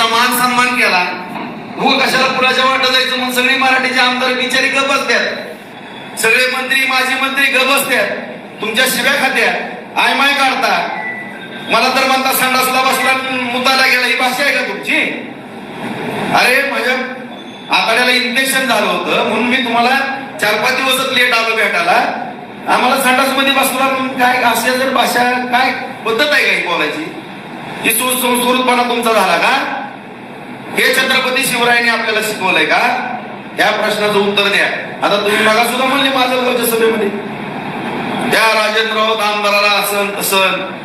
तुमचा मान सन्मान केला. हो कशाला पुराच्या वाटत जायचं? मग सगळे मराठीचे आमदार बिचारी गप सगळे मंत्री माजी मंत्री गप बसत्यात तुमच्या शिव्या खात्या. आय माय काढता. मला तर म्हणता संडासला बसला मुताला गेला. ही भाषा आहे का तुमची? अरे माझ्या आकड्याला इन्फेक्शन झालं होतं. म्हणून मी तुम्हाला चार पाच दिवसच लेट आलो भेटायला. आम्हाला संडासमध्ये बसला काय अशा जर भाषा काय पद्धत आहे का ही बोलायची? ही सुसंस्कृतपणा तुमचा झाला का? हे छत्रपती शिवरायांनी आपल्याला शिकवलंय का? या प्रश्नाचं उत्तर द्या. आता तुम्ही मला सुद्धा म्हणले माझ्या सभेमध्ये. त्या राजेंद्र आमदाराला असन तसन.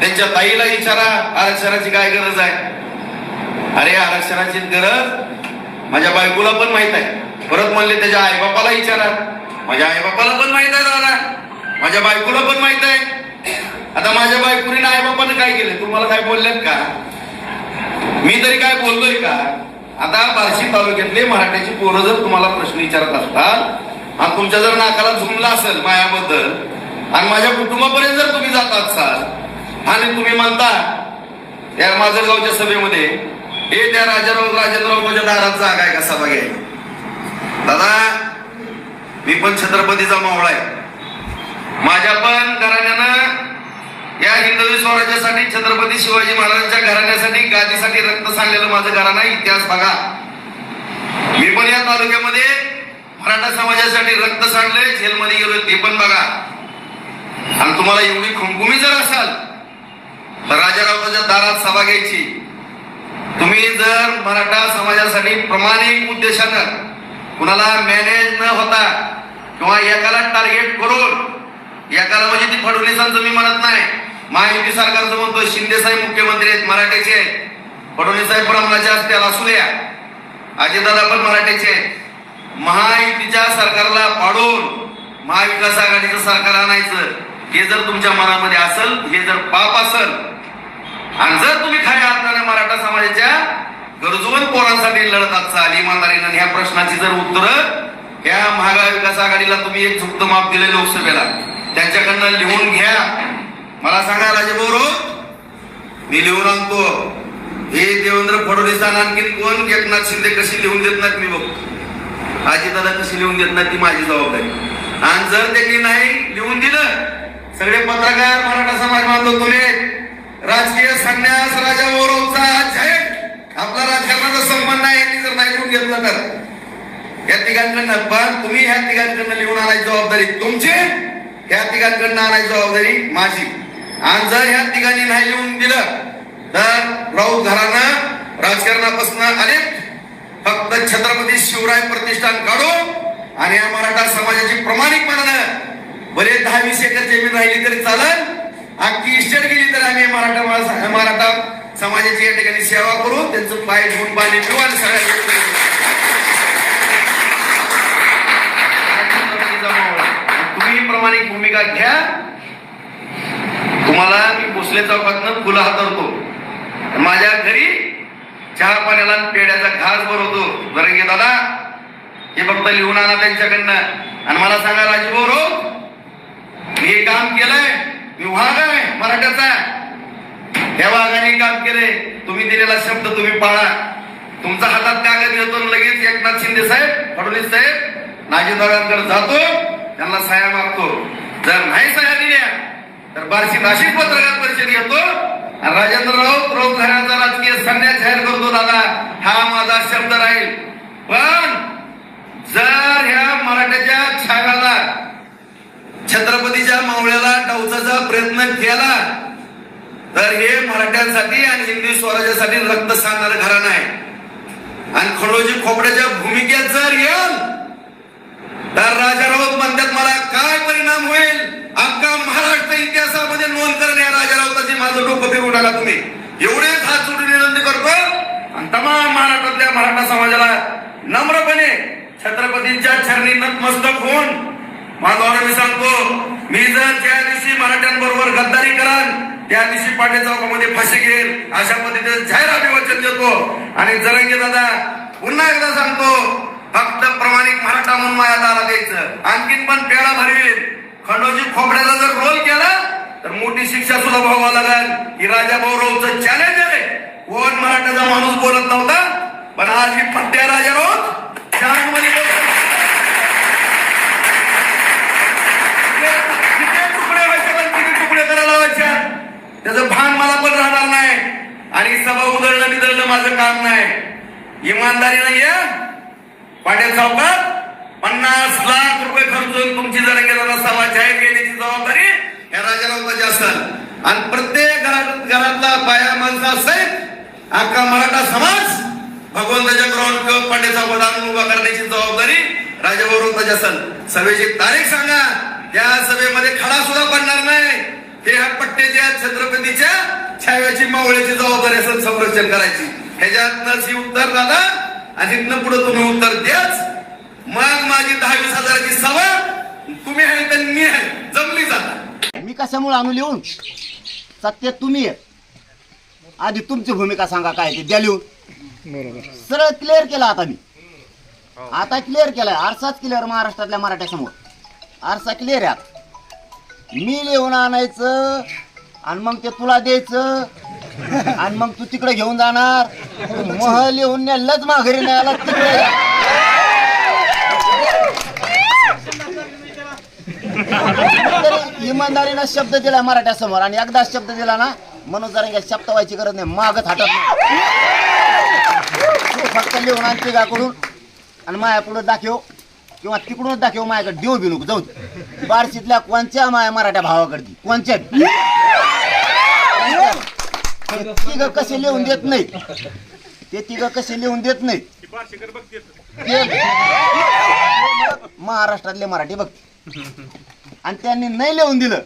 त्यांच्या ताईला विचारा आरक्षणाची काय गरज आहे? अरे आरक्षणाची गरज? माझ्या बायकोला पण माहीत आहे. परत म्हणले त्याच्या आईबापाला विचारा. माझ्या आईबापाला पण माहीत आहे दादा. माझ्या बायकोला पण माहीत आहे. आता माझ्या बायकोने आईबापाने काय केलं? तुम्हाला काय बोलल्यात का? मी तरी काय बोललोय का? आता बार्शी तालुक्यातले मराठ्याची पोरं जर तुम्हाला प्रश्न विचारत असतात आणि तुमच्या जर नाकाला झुमला असेल मायाबद्दल आणि माझ्या कुटुंबापर्यंत जर तुम्ही जात असाल आणि तुम्ही म्हणता या माजलगावच्या सभेमध्ये हे त्या राजाराव राजेंद्ररावच्या दारात जागा आहे का सभा घ्यायला? दादा मी पण छत्रपतीचा मावळा आहे. माझ्या पण घराण्यानं या हिंदवी स्वराज्यासाठी छत्रपती शिवाजी महाराजांच्या घराण्यासाठी गादीसाठी रक्त सांडलेलं माझं घराणं इतिहास बघा. मी पण या तालुक्यामध्ये मराठा समाजासाठी रक्त सांडले जेलमध्ये गेलोय ते पण बघा. आणि तुम्हाला एवढी खुमखुमी जर असाल तर राजारावाच्या दारात सभा घ्यायची. तुम्ही जर मराठा समाजासाठी प्रामाणिक उद्देशानं कुणाला मॅनेज न होता किंवा एकाला टार्गेट करून एकाला म्हणजे ती फडणवीसांचं मी म्हणत नाही. महायुती सरकारचं म्हणतो शिंदे साहेब मुख्यमंत्री आहेत मराठ्याचे आहेत. फडणवीस साहेब ब्राह्मणाचे असतील असू द्या. अजितदादा पण मराठ्याचे आहेत. महायुतीच्या सरकारला पाडून महाविकास आघाडीचं सरकार आणायचं हे जर तुमच्या मनामध्ये असेल हे जर पाप असेल आणि जर तुम्ही खऱ्या अर्थाने मराठा समाजाच्या गरजून पोरांसाठी लढत असाल इमानदारीनं ह्या प्रश्नाची जर उत्तर या महाविकास आघाडीला तुम्ही एक झुक्त माप दिले लोकसभेला. त्यांच्याकडनं लिहून घ्या. मला सांगा राजेभाऊ मी लिहून आणतो. हे देवेंद्र फडणवीस आणखीन कोण एकनाथ शिंदे कशी लिहून देत नाहीत मी बघतो. आजीदादा कशी लिहून देत नाही ती माझी जबाबदारी. आणि जर त्यांनी नाही लिहून दिलं सगळे पत्रकार मराठा समाज बांधव तुम्ही राजकीय संन्यास राजा गौरवचा झेट आपला राजकारणाचा संबंध आहे यांनी जर नाही लिहून घेतलं तर. या तिघांकडनं पण तुम्ही ह्या तिघांकडनं लिहून आणायची जबाबदारी तुमची. ह्या तिघांकडनं आणायची जबाबदारी माझी. आणि जर ह्या तिघांनी नाही लिहून दिलं तर राऊत घरांना राजकारणापासून अनेक फक्त छत्रपती शिवराय प्रतिष्ठान काढू आणि या मराठा समाजाची प्रामाणिकपणानं बरे दहा वीस एकर जमीन राहिली तरी चालत अख्खी इस्टेट गेली तर आम्ही मराठा मराठा समाजाची या ठिकाणी सेवा करू त्यांचं पाय धुवून पाणी पिऊ आणि सगळ्या गोष्टी करू. तुम्ही प्रामाणिक भूमिका घ्या. तुम्हाला मी भोसले चौकातनं फुलं हातरतो माझ्या घरी चहा पाण्याला पेड्याचा घास भरवतो. जरंगे दादा? हे फक्त लिहून आणा त्यांच्याकडनं. आणि मला सांगा राजीभाऊ रो मी हे काम केलंय. मी वाघ आहे मराठ्याचा. त्या वाघाने काम केलंय. तुम्ही दिलेला शब्द तुम्ही पाळा. तुमचा हातात कागद घेतो लगेच एकनाथ शिंदे साहेब फडणवीस साहेब नाजीदारांकडे जातो. त्यांना सह्या मागतो. जर नाही सह्या दिल्या तर बार्शी नाशिक पत्रकार परिषद घेतो. राजेंद्र राऊत राऊत घराचा राजकीय संन्यास जाहीर करतो दादा. हा माझा शब्द राहील. पण जर ह्या मराठ्याच्या छागाला छत्रपतीच्या मावळ्याला डावचाचा प्रयत्न केला तर हे मराठ्यांसाठी आणि हिंदू स्वराज्यासाठी रक्त सांगणार घराणं आहे आणि खडोजी खोपड्याच्या भूमिकेत जर येईल तर राजा राऊत म्हणतात मला काय परिणाम होईल अख्खा महाराष्ट्र इतिहासामध्ये नोंद करेल या राजा राऊताची माझं डोकं फिरवून आला एवढे एवढेच हात जोडून विनंती करतो. आणि तमाम महाराष्ट्रातल्या मराठा समाजाला नम्रपणे छत्रपतींच्या चरणी नतमस्तक होऊन माझा मी सांगतो मी जर त्या दिवशी मराठ्यांबरोबर गद्दारी कराल त्या दिवशी पाटे चौकामध्ये फाशी घेईल अशा पद्धतीने जाहीर अभिवचन देतो. आणि जरंगे दादा पुन्हा एकदा सांगतो फक्त प्रमाणिक मराठा म्हणून माझ्या दारा द्यायचं आणखीन पण पेळा भरवी खंडोजी खोबड्याला जर रोल केला तर मोठी शिक्षा सुद्धा भोगावं लागल. ही राजा भाऊरावचं चॅलेंज आहे. कोण मराठाचा माणूस बोलत नव्हता? पण आज मी पट्ट्या राजा रोजमध्ये पण करायला त्याचं भान मला पण राहणार नाही. आणि सभा उधळणं बिधळणं माझं काम नाही. इमानदारी नाहीये पाटील चौकात पन्नास लाख रुपये खर्चून तुमची जर गेला सभा जाहीर केल्याची जबाबदारी. या राजारावताची असेल आणि प्रत्येक घरात घरातला बाया माणसा सहित अख्खा मराठा समाज भगवंताच्या ग्राउंड कप पांडेचा पदार्थ उभा करण्याची जबाबदारी राजाभाऊ असेल. सभेची तारीख सांगा. त्या सभेमध्ये खडा सुद्धा पडणार नाही. हे ह्या पट्ट्याच्या छत्रपतीच्या छाव्याची मावळ्याची जबाबदारी असेल संरक्षण करायची. ह्याच्यातनं ही उत्तर दादा. आणि तिथनं पुढे तुम्ही उत्तर द्याच. मग माझी दहा वीस हजाराची सभा. तुम्ही आहे तर मी आहे. जमली जाता. मी कशामुळे आणू लिहून? सत्य तुम्ही आधी तुमची भूमिका सांगा काय ते द्या लिहून. सरळ क्लिअर केला आता मी. आता क्लिअर केलाय. आरसाच क्लिअर महाराष्ट्रातल्या मराठ्यासमोर आरसा क्लिअर आहे आता. मी लिहून आणायचं आणि मग ते तुला द्यायचं आणि मग तू तिकडे घेऊन जाणार. तू मह लिहून नेलंच माघारी न्यायला तिकडे. इमानदारीनं शब्द दिला मराठ्या समोर आणि एकदा शब्द दिला ना म्हणून जरा शब्द व्हायची गरज नाही मागत हटत नाही. तू फक्त लिहून आण तिघाकडून आणि माया पुढे दाखव किंवा तिकडूनच दाखव माझ्याकडे देऊ बी जाऊ बारशीतल्या बार्शीतल्या कोणच्या माया मराठ्या भावाकडे कोणच्या? तिघ कसे लिहून देत नाही ते तिघ कसे लिहून देत नाही महाराष्ट्रातले मराठी बघ. आणि त्यांनी नाही लिहून दिलं.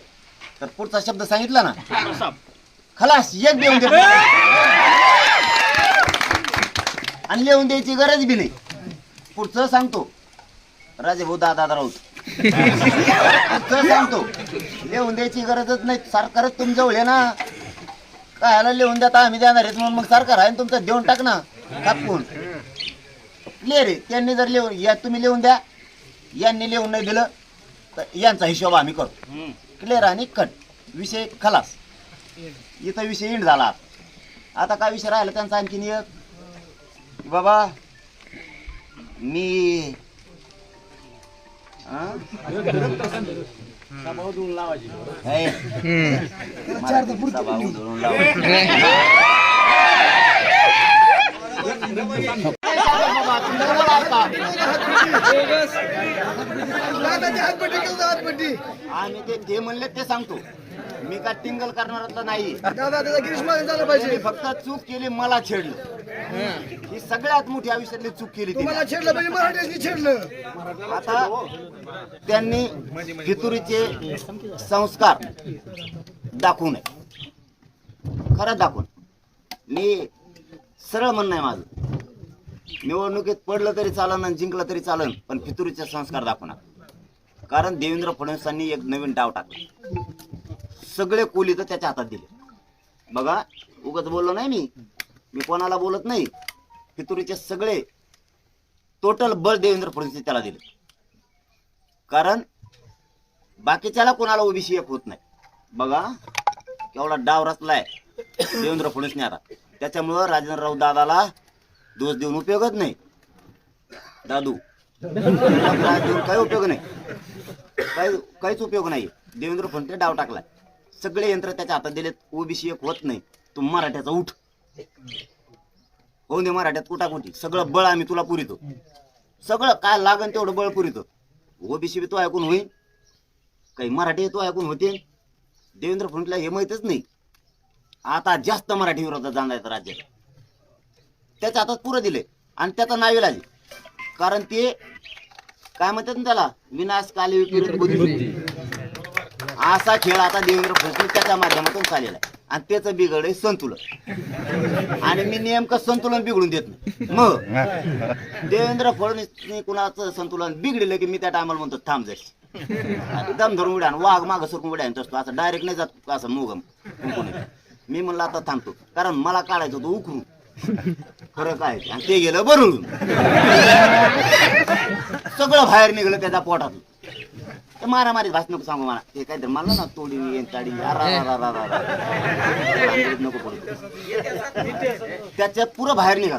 तर पुढचा शब्द सांगितला ना. खलास एक देऊन दिलं आणि लिहून द्यायची गरज बी नाही. पुढचं सांगतो. राजेभाऊ दादा राऊत. पुढचं सांगतो. लिहून द्यायची गरजच नाही. सरकारच तुमच्याजवळ आहे ना. कायला लिहून द्या आम्ही देणार आहेत म्हणून मग सरकार आहे तुमचं देऊन टाक ना. कापून. ले रे त्यांनी जर लिहून या तुम्ही लिहून द्या. यांनी लिहून नाही दिलं. तर यांचा हिशोब आम्ही करतो. क्लिअर आणि कट विषय खलास. इथं विषय इंड झाला. आता काय विषय राहिला त्यांचा आणखीन एक? बाबा मी हा? हे. लावायची. आम्ही ते ते म्हणले ते सांगतो. मी काय टिंगल करणारातला नाही. दादा त्याचा गिरीश महाजन झाला पाहिजे. तुम्ही फक्त चूक केली मला छेडलं. ही सगळ्यात मोठी आयुष्यातली चूक केली तिने. तुम्हाला छेडलं पाहिजे मराठ्याची छेडलं. आता त्यांनी फितुरीचे संस्कार दाखवू नये. खरंच दाखवून मी सरळ म्हणणं आहे माझं. निवडणुकीत पडलं तरी चालन आणि जिंकलं तरी चालन पण फितुरीचे संस्कार दाखवणार कारण देवेंद्र फडणवीसांनी एक नवीन डाव टाकला. सगळे कोली तर त्याच्या हातात दिले. बघा उगाच बोललो नाही मी. मी कोणाला बोलत नाही. फितुरीचे सगळे टोटल बळ देवेंद्र फडणवीस त्याला दिले. कारण बाकीच्याला कोणाला ओबीसी एक होत नाही. बघा केवढा डाव रचलाय देवेंद्र फडणवीसने आता. त्याच्यामुळं राजेंद्रराव दादाला दोष देऊन उपयोगच नाही. दादू. काय देऊन काही उपयोग नाही. काही काहीच उपयोग नाही. देवेंद्र फडणवीस डाव टाकलाय. सगळे यंत्र त्याच्या हातात दिलेत. ओबीसी एक होत नाही. तू मराठ्याचा उठ. होऊन दे मराठ्यात कुटाकुटी. सगळं बळ आम्ही तुला पुरितो. सगळं काय लागन तेवढं बळ पुरितो. ओबीसी बी तो ऐकून होईल काही मराठी तो ऐकून होते. देवेंद्र फडणवीसला हे माहीतच नाही. आता जास्त मराठी विरोधात जाणार राज्यात. त्याच्या हातात पुरं दिले आणि त्याचा नाव कारण ते काय म्हणतात ना त्याला? विनाश काली बुद्धी. असा खेळ आता देवेंद्र फडणवीस त्याच्या माध्यमातून चाललेला आहे. आणि त्याचं बिघड आहे संतुलन. आणि मी नेमकं संतुलन बिघडून देत नाही. मग देवेंद्र फडणवीसने कुणाचं संतुलन बिघडलं की मी त्या टायमाला म्हणतो थांब जशी दम धरून उड्या वाघ माग सरकून उड्या असतो. असं डायरेक्ट नाही जात असं मुगम. मी म्हणलं आता थांबतो. कारण मला काढायचं होतं उकरून. काय ते. आणि ते गेलं भरून. सगळं बाहेर निघलं त्याच्या पोटातून. ते मारामारी भास नको सांगू मला. ते काय मला ना तोडी येईन ताडी अरा, नको पडू. त्याच्यात पुरं बाहेर निघाल.